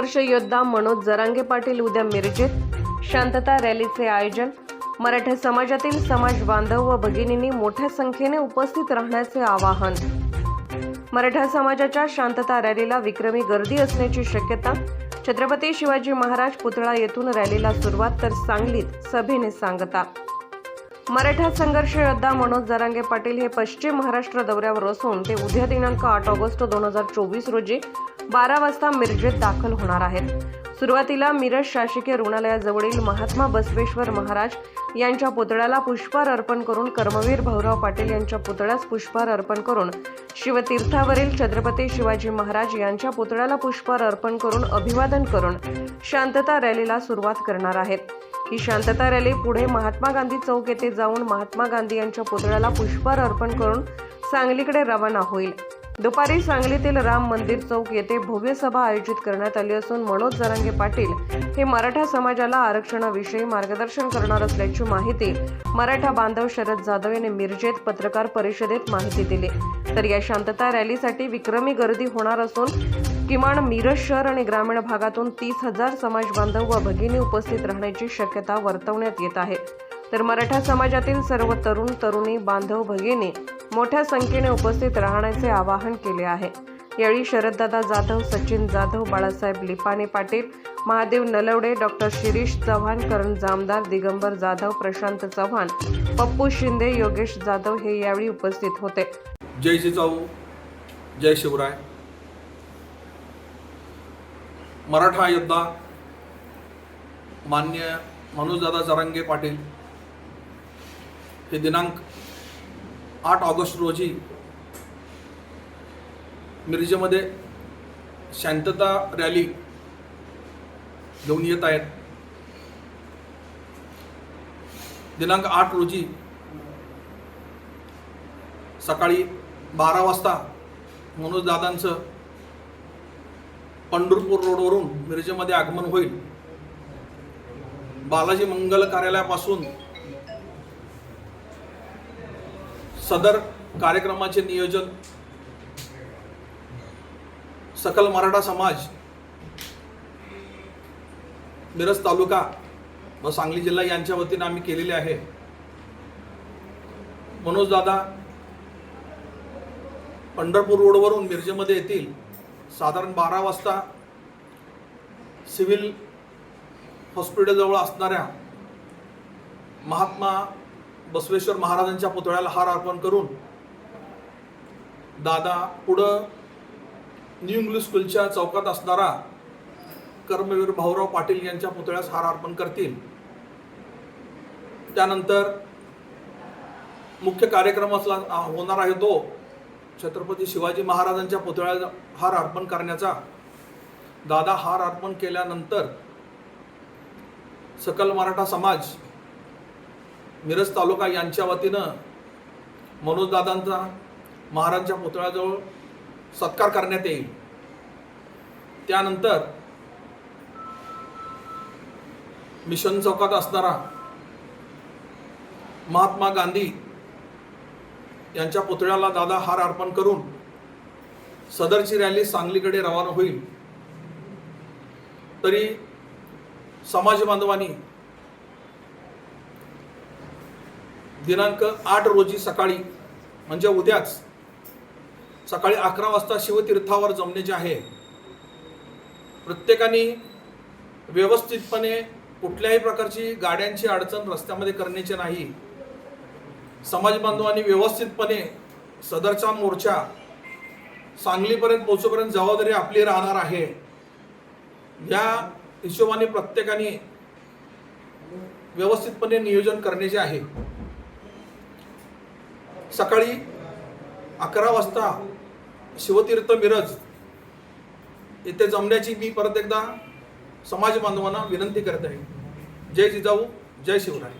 संघर्ष योद्धा मनोज जरांगे पाटील उद्या मिरजेत. शांतता रॅलीचे आयोजन. मराठा समाजातील समाज बांधव व भगिनींनी मोठ्या संख्येने उपस्थित राहण्याचे आवाहन. मराठा समाजाच्या शांतता रॅलीला विक्रमी गर्दी असण्याची शक्यता. छत्रपती शिवाजी महाराज पुतळा येथून रॅलीला सुरुवात तर सांगलीत सभेने सांगता. मराठा संघर्ष योद्धा मनोज जरांगे पाटील हे पश्चिम महाराष्ट्र दौऱ्यावर असून ते उद्या दिनांक आठ ऑगस्ट दोन हजार चोवीस रोजी बारा वाजता मिरजेत दाखल होणार आहेत. सुरुवातीला मिरज शासकीय रुग्णालयाजवळील महात्मा बसवेश्वर महाराज यांच्या पुतळ्याला पुष्पहार अर्पण करून कर्मवीर भाऊराव पाटील यांच्या पुतळ्यास पुष्पहार अर्पण करून शिवतीर्थावरील छत्रपती शिवाजी महाराज यांच्या पुतळ्याला पुष्पहार अर्पण करून अभिवादन करून शांतता रॅलीला सुरुवात करणार आहेत. ही शांतता रॅली पुढे महात्मा गांधी चौक येथे जाऊन महात्मा गांधी यांच्या पुतळ्याला पुष्पहार अर्पण करून सांगलीकडे रवाना होईल. दुपारी सांगलीतील राम मंदिर चौक येथे भव्य सभा आयोजित करण्यात आली असून मनोज जरांगे पाटील हे मराठा समाजाला आरक्षणाविषयी मार्गदर्शन करणार असल्याची माहिती मराठा बांधव शरद जाधव यांनी मिरजेत पत्रकार परिषदेत माहिती दिली. तर या शांतता रॅलीसाठी विक्रमी गर्दी होणार असून किमान मिरज शहर आणि ग्रामीण भागातून तीस हजार समाज बांधव व भगिनी उपस्थित राहण्याची शक्यता वर्तवण्यात येत आहे. तर मराठा समाजातील सर्व तरुण तरुणी बांधव भगिनी मोठ्या संख्येने उपस्थित राहण्याचे आवाहन केले आहे. यावेळी शरददादा जाधव सचिन जाधव बाळासाहेब लिपाने पाटील महादेव नलवडे डॉक्टर शिरीष चव्हाण करण जामदार दिगंबर जाधव प्रशांत चव्हाण पप्पू शिंदे योगेश जाधव हे यावेळी उपस्थित होते. जय जिजाऊ जय शिवराय. मराठा योद्धा मान्य मनोजदादा जरांगे पाटील हे दिनांक आठ ऑगस्ट रोजी मिरजेमध्ये शांतता रॅली घेऊन येत आहेत. दिनांक आठ रोजी सकाळी बारा वाजता मनोज दादांचं पंढरपूर रोडवरून मिरजेमध्ये आगमन होईल. बालाजी मंगल कार्यालयापासून सदर कार्यक्रमाचे नियोजन सकल मराठा समाज मिरज तालुका व सांगली जिल्हा यांच्या वतीनं आम्ही केलेले आहे. मनोज दादा पंढरपूर रोडवरून मिरजेमध्ये येतील. साधारण बारा वाजता सिव्हिल हॉस्पिटलजवळ असणाऱ्या महात्मा बसवेश्वर महाराजांच्या पुतळ्याला हार अर्पण करून दादा पुढं न्यू इंग्लिश स्कूलच्या चौकात असणारा कर्मवीर भाऊराव पाटील यांच्या पुतळ्यास हार अर्पण करतील. त्यानंतर मुख्य कार्यक्रम असला होणार आहे तो छत्रपती शिवाजी महाराजांच्या पुतळ्याला हार अर्पण करण्याचा. दादा हार अर्पण केल्यानंतर सकल मराठा समाज मिरज तालुका यांच्या वतीनं मनोजदादांचा महाराजांच्या पुतळ्याजवळ सत्कार करण्यात येईल. त्यानंतर मिशन चौकात असणारा महात्मा गांधी यांच्या पुतळ्याला दादा हार अर्पण करून सदरची रॅली सांगलीकडे रवाना होईल. तरी समाज बांधवांनी दिनांक आठ रोजी सकाळी म्हणजे उद्याच सकाळी अकरा वाजता शिवतीर्थावर जमण्याचे आहे प्रत्येकाने व्यवस्थितपणे कुठल्याही प्रकारची गाड्यांची अडचण रस्त्यामध्ये करण्याची नाही. समाज बांधवांनी व्यवस्थितपणे सदरचा मोर्चा सांगलीपर्यंत पोहोचेपर्यंत जबाबदारी आपली राहणार आहे. या हिशोबाने प्रत्येकाने व्यवस्थितपणे नियोजन करण्याचे आहे. सकाळी अकरा वाजता शिवतीर्थ मिरज येथे जमण्याची मी परत एकदा समाज बांधवांना विनंती करत आहे. जय जिजाऊ जय शिवराय.